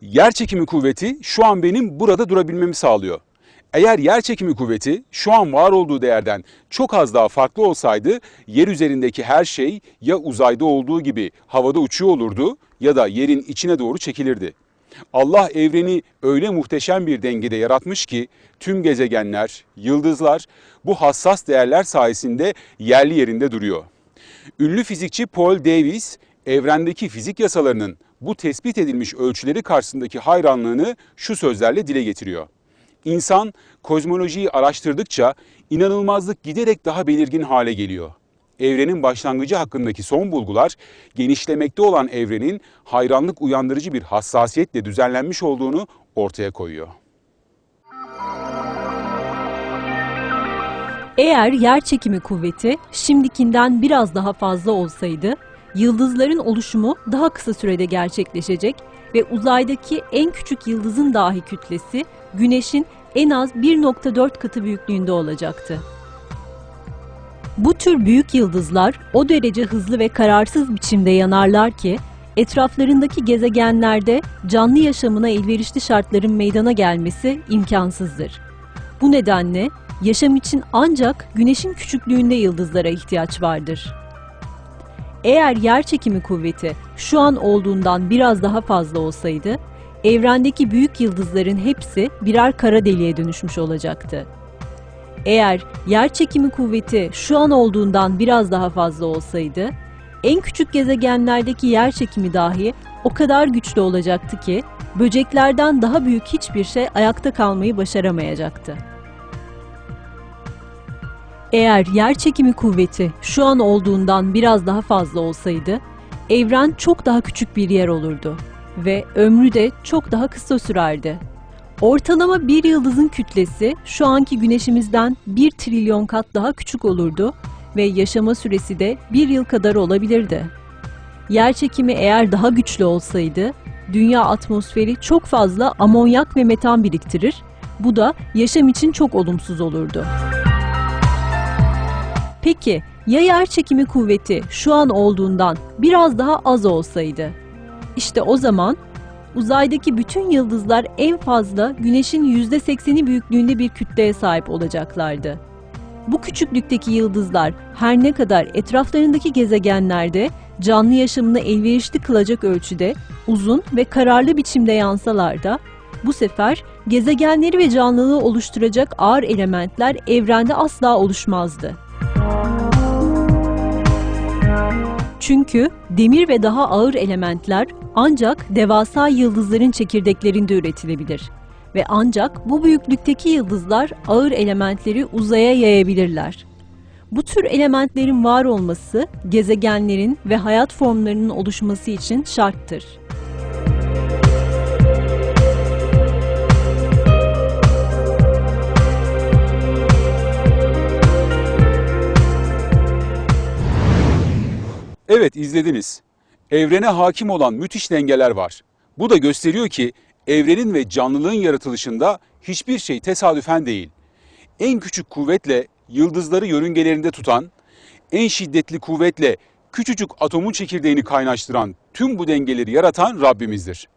Yer çekimi kuvveti şu an benim burada durabilmemi sağlıyor. Eğer yer çekimi kuvveti şu an var olduğu değerden çok az daha farklı olsaydı yer üzerindeki her şey ya uzayda olduğu gibi havada uçuyor olurdu ya da yerin içine doğru çekilirdi. Allah evreni öyle muhteşem bir dengede yaratmış ki tüm gezegenler, yıldızlar bu hassas değerler sayesinde yerli yerinde duruyor. Ünlü fizikçi Paul Davies evrendeki fizik yasalarının bu tespit edilmiş ölçüleri karşısındaki hayranlığını şu sözlerle dile getiriyor. İnsan kozmolojiyi araştırdıkça inanılmazlık giderek daha belirgin hale geliyor. Evrenin başlangıcı hakkındaki son bulgular genişlemekte olan evrenin hayranlık uyandırıcı bir hassasiyetle düzenlenmiş olduğunu ortaya koyuyor. Eğer yer çekimi kuvveti şimdikinden biraz daha fazla olsaydı, yıldızların oluşumu daha kısa sürede gerçekleşecek ve uzaydaki en küçük yıldızın dahi kütlesi Güneş'in en az 1.4 katı büyüklüğünde olacaktı. Bu tür büyük yıldızlar o derece hızlı ve kararsız biçimde yanarlar ki etraflarındaki gezegenlerde canlı yaşamına elverişli şartların meydana gelmesi imkansızdır. Bu nedenle yaşam için ancak Güneş'in küçüklüğünde yıldızlara ihtiyaç vardır. Eğer yer çekimi kuvveti şu an olduğundan biraz daha fazla olsaydı, evrendeki büyük yıldızların hepsi birer kara deliğe dönüşmüş olacaktı. Eğer yer çekimi kuvveti şu an olduğundan biraz daha fazla olsaydı, en küçük gezegenlerdeki yer çekimi dahi o kadar güçlü olacaktı ki böceklerden daha büyük hiçbir şey ayakta kalmayı başaramayacaktı. Eğer yer çekimi kuvveti şu an olduğundan biraz daha fazla olsaydı, evren çok daha küçük bir yer olurdu ve ömrü de çok daha kısa sürerdi. Ortalama bir yıldızın kütlesi şu anki güneşimizden 1 trilyon kat daha küçük olurdu ve yaşama süresi de bir yıl kadar olabilirdi. Yer çekimi eğer daha güçlü olsaydı, dünya atmosferi çok fazla amonyak ve metan biriktirir, bu da yaşam için çok olumsuz olurdu. Peki ya yer çekimi kuvveti şu an olduğundan biraz daha az olsaydı? İşte o zaman uzaydaki bütün yıldızlar en fazla Güneş'in %80'i büyüklüğünde bir kütleye sahip olacaklardı. Bu küçüklükteki yıldızlar her ne kadar etraflarındaki gezegenlerde canlı yaşamını elverişli kılacak ölçüde uzun ve kararlı biçimde yansalar da bu sefer gezegenleri ve canlılığı oluşturacak ağır elementler evrende asla oluşmazdı. Çünkü demir ve daha ağır elementler ancak devasa yıldızların çekirdeklerinde üretilebilir ve ancak bu büyüklükteki yıldızlar ağır elementleri uzaya yayabilirler. Bu tür elementlerin var olması gezegenlerin ve hayat formlarının oluşması için şarttır. Evet izlediniz. Evrene hakim olan müthiş dengeler var. Bu da gösteriyor ki evrenin ve canlılığın yaratılışında hiçbir şey tesadüfen değil. En küçük kuvvetle yıldızları yörüngelerinde tutan, en şiddetli kuvvetle küçücük atomun çekirdeğini kaynaştıran tüm bu dengeleri yaratan Rabbimizdir.